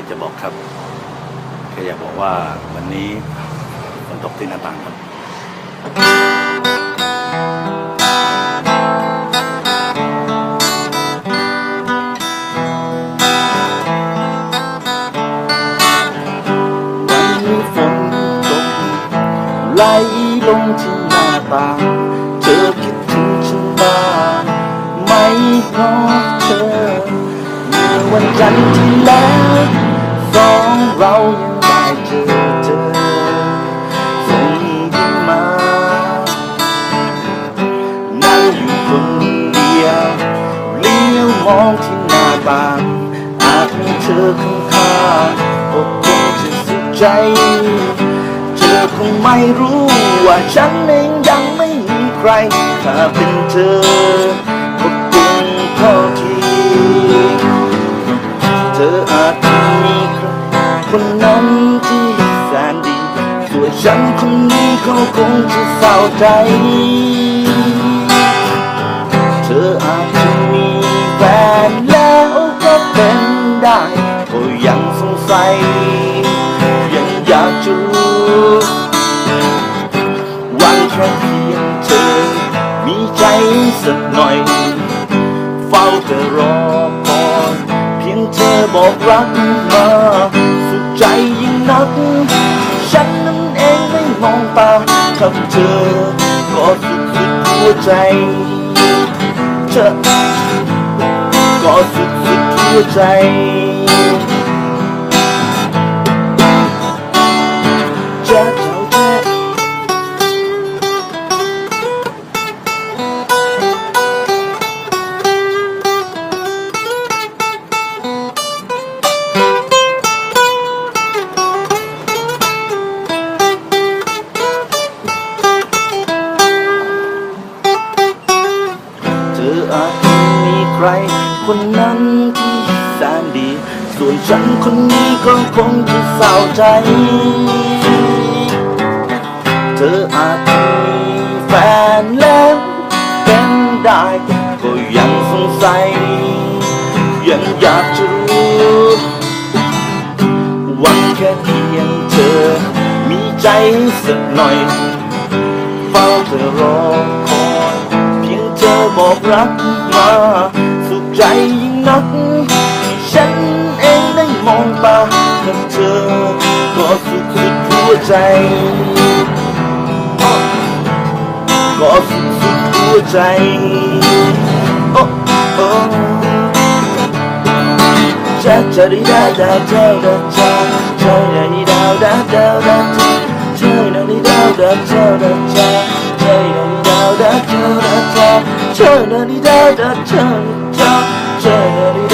ากจะบอกครับแค่อยากบอกว่าวันนี้ฝนตกที่หน้าต่างครับวันนี้ฝนตกไหลลงที่หน้าต่างเธอคิดถึงฉันบ้างไหมเพราะเธอเมื่อวันจันทร์ที่แล้ว สองเรายังได้เจอเจอส่งยิ้มมา นั่งอยู่คนเดียวเลี้ยวมองที่หน้าต่างอาจมีเธอข้างๆก็คงจะสุขใจ เธอคงไม่รู้ว่าฉันเองยังไม่มีใคร ถ้าเป็นเธอก็คงเข้าทีเธออาจ คนนั้นที่แสนดีส่วนฉันคนนี้เขาคงจะเศร้าใจ เธออาจจะมีแฟนแล้วก็เป็นได้ก็ยังสงสัย ยังอยากจะรู้หวังแค่เพียงเธอ มีใจสักหน่อย เฝ้าแต่รอคอยเพียงเธอบอกรักมา ก ฉันนั้นเองไม่มองตาคำเธอก็สุดสุดหัวใจเธอก็สุดสุดหัวใจจะเจ้าแท้ ใคร คนนั้นที่แสนดี ส่วนฉันคนนี้ก็คงจะเศร้าใจ เธออาจมีแฟนแล้วเป็นได้ก็ยังสงสัย ยังอยากจะรู้หวังแค่เพียงเธอ มีใจสักหน่อย เฝ้าเธอรอคอยเพียงเธอบอกรักมา ใจยิ่งนัก ฉันเองได้มองตากับเธอ ก็สุดสุดหัวใจ ก็สุดสุดหัวใจโอ้โอ้จะจะได้ดาดาเจ้าดาจ้าจะได้ดาดาดาดาจ้าจะได้ดาดาเจ้าดาจ้าจะได้ดาดาเจ้าดาจ้าจะได้ดาดาเจ้า จ้า